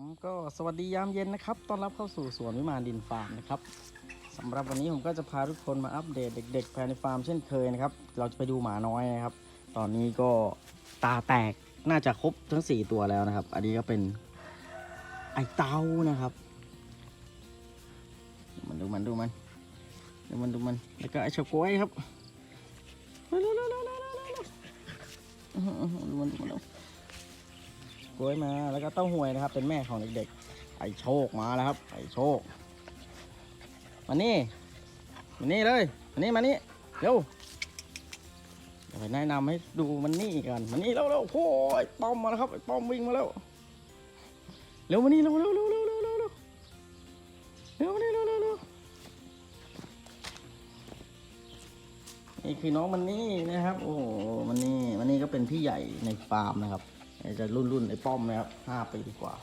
ผมก็สวัสดียามเย็นนะครับ ต้อนรับเข้าสู่สวนวิมานดินฟาร์มนะครับสำหรับวันนี้ผมก็จะพาทุกคนมาอัปเดตเด็กๆภายในฟาร์มเช่นเคยนะครับ เราจะไปดูหมาน้อยนะครับ ตอนนี้ก็ตาแตกน่าจะครบทั้ง 4 ตัวแล้วนะครับ อันนี้ก็เป็นไอเต้านะครับ มันดูมันดูมันดูมันดูมัน แล้วก็ไอเฉาก๊วยครับดูมันดูมันดู กล้วยมา แล้วก็เต้าหวยนะครับ เป็นแม่ของเด็กๆ ไอโชคมาแล้วครับ ไอโชค มานี่ มานี่เลย มานี่มานี่เร็วเดี๋ยวไปแนะนำให้ดูมันนี่กันมานี่เร็วเร็วโอ้ยป้อมมาแล้วครับป้อมวิ่งมาแล้วเร็วมานี่เร็วเร็วเร็วเร็วเร็วเร็วเร็วเร็วมานี่เร็วเร็วเร็วนี่คือน้องมันนี่นะครับ โอ้โหมันนี่มันนี่ก็เป็นพี่ใหญ่ในฟาร์มนะครับ จะรุ่นรุ่นไอ้ป้อมนะครับห้าปีกว่า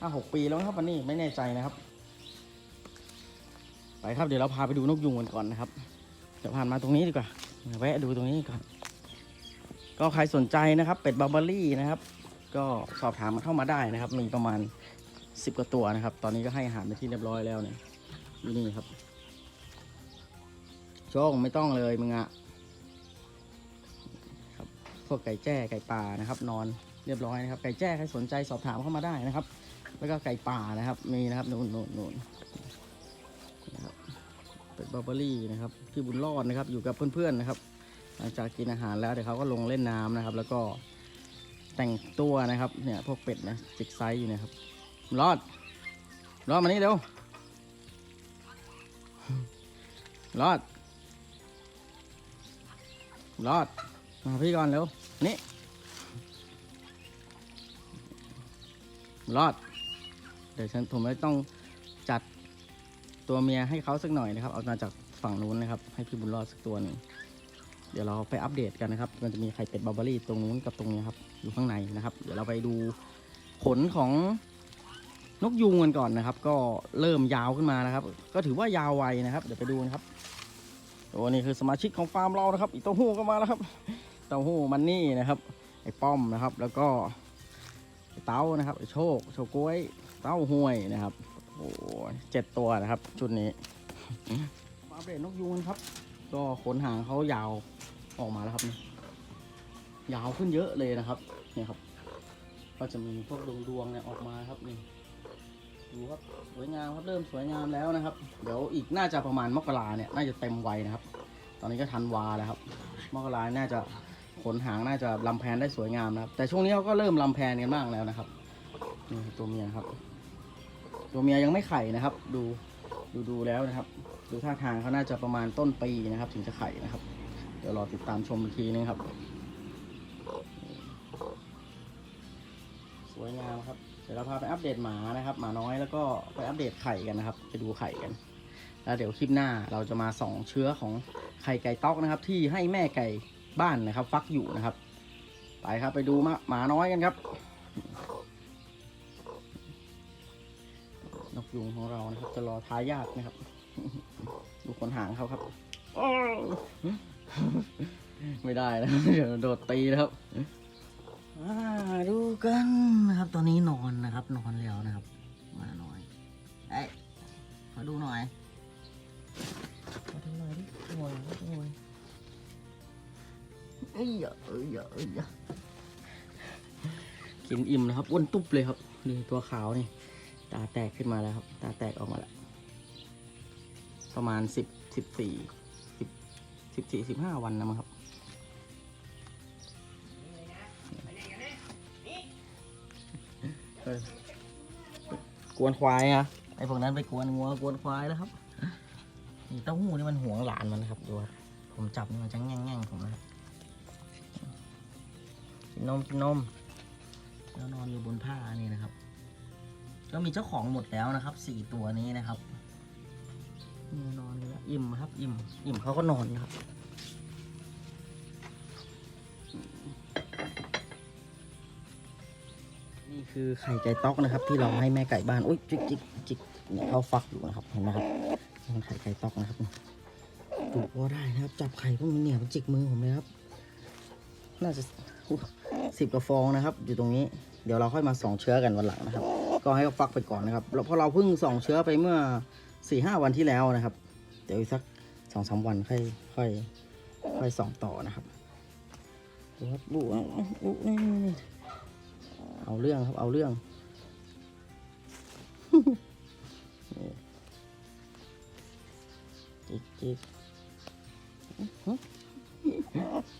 ห้าหกปีแล้วนะครับวันนี้ไม่แน่ใจนะครับ ไปครับเดี๋ยวเราพาไปดูนกยุงกันก่อนนะครับเดี๋ยวผ่านมาตรงนี้ดีกว่าแวะดูตรงนี้ก่อนก็ใครสนใจนะครับ เป็ดบาร์เบอรี่นะครับ ก็สอบถามมาเข้ามาได้นะครับ มีประมาณสิบกว่าตัวนะครับ ตอนนี้ก็ให้อาหารไปที่เรียบร้อยแล้วเนี่ยนี่ครับโชคไม่ต้องเลยมึงอะ วกไก่แจ้ไก่ป่านะครับ นอนเรียบร้อยนะครับ ไก่แจ้ใครสนใจสอบถามเข้ามาได้นะครับ แล้วก็ไก่ป่านะครับ มีนะครับนู่นนู่นนู่นนะครับเป็ดบาร์เบอรี่นะครับพี่บุญรอดนะครับ อยู่กับเพื่อนๆนะครับ หลังจากกินอาหารแล้วเดี๋ยวเขาก็ลงเล่นน้ำนะครับ แล้วก็แต่งตัวนะครับ เนี่ยพวกเป็ดนะจิกไซส์อยู่นะครับ รอด รอดมานี่เร็วรอด รอด มาพี่ก่อนเร็ว นี่ รอด เดี๋ยวฉันผมไม่ต้องจัดตัวเมียให้เขาสักหน่อยนะครับ เอามาจากฝั่งนู้นนะครับ ให้พี่บุญรอดสักตัวหนึ่งเดี๋ยวเราไปอัปเดตกันนะครับ มันจะมีไข่เป็ดบาร์เบอรี่ตรงนู้นกับตรงนี้ครับ อยู่ข้างในนะครับ เดี๋ยวเราไปดูขนของนกยูงกันก่อนนะครับ ก็เริ่มยาวขึ้นมานะครับ ก็ถือว่ายาวไวนะครับ เดี๋ยวไปดูนะครับตัวนี้คือสมาชิกของฟาร์มเรานะครับ อีโต้หู้ก็มาแล้วครับ เต้าหู้มันนี่นะครับ ไอ้ป้อมนะครับ แล้วก็ไอ้เต้านะครับไอ้โชคโชกล้วยเต้าห้วยนะครับโอ้โหเจ็ดตัวนะครับ ชุดนี้มาอัปเดตนกยูงครับ ก็ขนหางเขายาวออกมาแล้วครับนี่ยาวขึ้นเยอะเลยนะครับเนี่ยครับ ก็จะมีพวกดวงดวงๆเนี่ยออกมาครับนี่ดูครับสวยงามครับเริ่มสวยงามแล้วนะครับ เดี๋ยวอีกน่าจะประมาณมกราเนี่ยน่าจะเต็มวัยนะครับ ตอนนี้ก็ทันวาแล้วครับ มกราน่าจะ ขนหางน่าจะลำแพนได้สวยงามนะครับ แต่ช่วงนี้เขาก็เริ่มลำแพนกันบ้างแล้วนะครับนี่ตัวเมียครับ ตัวเมียยังไม่ไข่นะครับ ดูดูดูแล้วนะครับ ดูท่าทางเขาน่าจะประมาณต้นปีนะครับ ถึงจะไข่นะครับ เดี๋ยวรอติดตามชมอีกทีนึงครับ สวยงามครับเดี๋ยวเราพาไปอัปเดตหมานะครับ หมาน้อยแล้วก็ไปอัปเดตไข่กันนะครับ ไปดูไข่กัน แล้วเดี๋ยวคลิปหน้าเราจะมาส่องเชื้อของไข่ไก่ต๊อกนะครับ ที่ให้แม่ไก่ บ้านนะครับ ฟักอยู่นะครับ ไปครับไปดูมาหมาน้อยกันครับ นกยุงของเรานะครับ จะรอทายาทนะครับ ดูขนหางเขาครับอ้าวไม่ได้นะเดี๋ยวโดดตีนะครับอ่าดูกันนะครับ ตอนนี้นอนนะครับ นอนแล้วนะครับมาหน่อยเอ้ยมาดูหน่อยมาดูหน่อยดิหน่อยมาดู เอ้ยอย่าเอ้ยอย่าเอ้ยอย่ากินอิ่มนะครับอ้วนตุ๊บเลยครับนี่ตัวขาวนี่ ตาแตกขึ้นมาแล้วครับ ตาแตกออกมาแล้ว ประมาณสิบสิบสี่สิบสิบสี่สิบห้าวันนะมั้งครับกวนควายอะไอพวกนั้นไปกวนงัวกวนควายแล้วครับนี่เต้าหู้นี่มันห่วงหลานมันนะครับดูครับผมจับมันจะแงงแง่งๆผมนะครับ กินนมกินนมแล้วนอนอยู่บนผ้านี่นะครับ ก็มีเจ้าของหมดแล้วนะครับสี่ตัวนี้นะครับนี่นอนอยู่แล้วอิ่มครับ อิ่มอิ่มเขาก็นอนนะครับนี่คือไข่ไก่ต๊อกนะครับ ที่เราให้แม่ไก่บ้านอุ้ยจิกจิกจิกเนี่ยเขาฟักอยู่นะครับเห็นไหมครับนี่ไข่ไก่ต๊อกนะครับปลูกก็ได้นะครับ จับไข่พวกนี้เนี่ยมันจิกมือผมเลยครับ น่าจะ สิบกว่าฟองนะครับ อยู่ตรงนี้เดี๋ยวเราค่อยมาส่องเชื้อกันวันหลังนะครับ ก็ให้เขาฟักไปก่อนนะครับเพราะเราเพิ่งส่องเชื้อไปเมื่อสี่ห้าวันที่แล้วนะครับ เดี๋ยวอีกสักสองสามวันค่อยค่อยค่อยส่องต่อนะครับดูครับดูเอาเอาเอานี่เอาเรื่องครับเอาเรื่องจิกจิก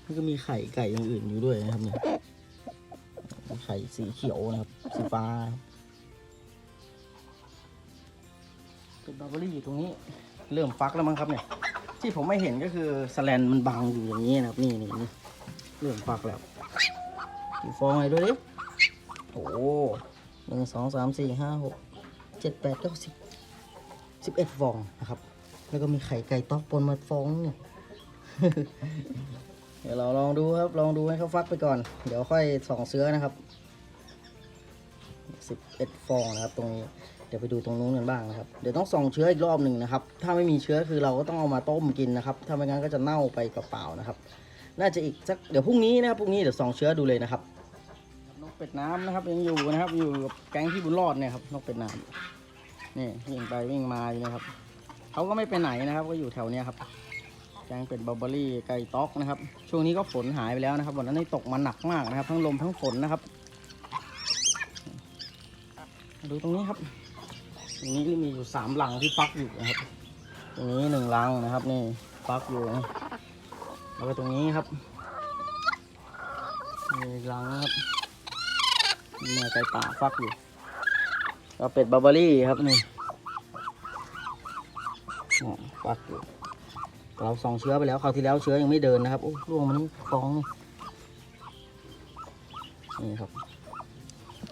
มันก็มีไข่ไก่อย่างอื่นอยู่ด้วยนะครับเนี่ยไข่สีเขียวนะครับ สีฟ้า เป็นบาร์เบอรี่อยู่ตรงนี้ เริ่มฟักแล้วมั้งครับเนี่ย ที่ผมไม่เห็นก็คือสแลนมันบังอยู่อย่างนี้นะครับ นี่นี่นี่เริ่มฟักแล้วกี่ฟองเลยด้วยดิโอ้หหนึ่งสองสามสี่ห้าหกเจ็ดแปดเก้าสิบสิบเอ็ดฟองนะครับ แล้วก็มีไข่ไก่ต๊อกปนมาฟองเนี่ย เดี๋ยวเราลองดูครับ ลองดูให้เขาฟักไปก่อน เดี๋ยวค่อยส่องเสื้อนะครับสิบเอ็ดฟองนะครับ ตรงนี้เดี๋ยวไปดูตรงนู้นกันบ้างนะครับ เดี๋ยวต้องส่องเชื้ออีกรอบหนึ่งนะครับ ถ้าไม่มีเชื้อคือเราก็ต้องเอามาต้มกินนะครับ ถ้าไม่งั้นก็จะเน่าไปเปล่าๆนะครับ น่าจะอีกสักเดี๋ยวพรุ่งนี้นะครับพรุ่งนี้เดี๋ยวส่องเชื้อดูเลยนะครับ นกเป็ดน้ำนะครับ ยังอยู่นะครับ อยู่กับแก๊งที่บุญรอดเนี่ยครับนกเป็ดน้ำนี่วิ่งไปวิ่งมาอยู่นะครับเขาก็ไม่ไปไหนนะครับ ก็อยู่แถวเนี้ยครับ แกงเป็ดบัลเบอรี่ไก่ต๊อกนะครับ ช่วงนี้ก็ฝนหายไปแล้วนะครับ วันนั้นนี่ตกมาหนักมากนะครับ ทั้งลมทั้งฝนนะครับ ดูตรงนี้ครับตรงนี้มีอยู่สามหลังที่ฟักอยู่นะครับ ตรงนี้หนึ่งหลังนะครับนี่ฟักอยู่นะแล้วก็ตรงนี้ครับมีหลังครับมีแม่ไก่ป่าฟักอยู่แล้วเป็ดบัลเบอรี่ครับนี่ฟักอยู่ เราส่องเชื้อไปแล้วคราวที่แล้วเชื้อยังไม่เดินนะครับโอ้ร่วงมันฟองนี่ครับ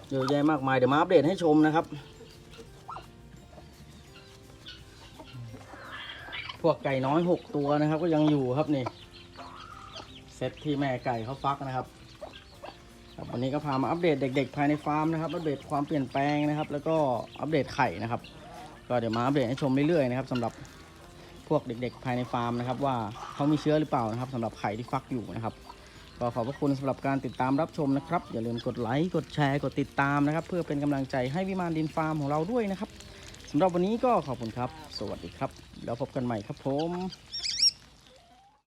เยอะแยะมากมายเดี๋ยวมาอัปเดตให้ชมนะครับ พวกไก่น้อยหกตัวนะครับ ก็ยังอยู่ครับนี่เซตที่แม่ไก่เขาฟักนะครับครับวันนี้ก็พามาอัปเดตเด็ก ๆ ภายในฟาร์มนะครับอัปเดตความเปลี่ยนแปลงนะครับ แล้วก็อัปเดตไข่นะครับ ก็เดี๋ยวมาอัปเดตให้ชมเรื่อยๆนะครับสำหรับ วกเด็กๆ ภายในฟาร์มนะครับ ว่าเขามีเชื้อหรือเปล่านะครับสำหรับไข่ที่ฟักอยู่นะครับก็ขอบพระคุณสำหรับการติดตามรับชมนะครับ อย่าลืมกดไลค์กดแชร์กดติดตามนะครับ เพื่อเป็นกำลังใจให้วิมานดินฟาร์มของเราด้วยนะครับสำหรับวันนี้ก็ขอบคุณครับ สวัสดีครับ แล้วพบกันใหม่ครับผม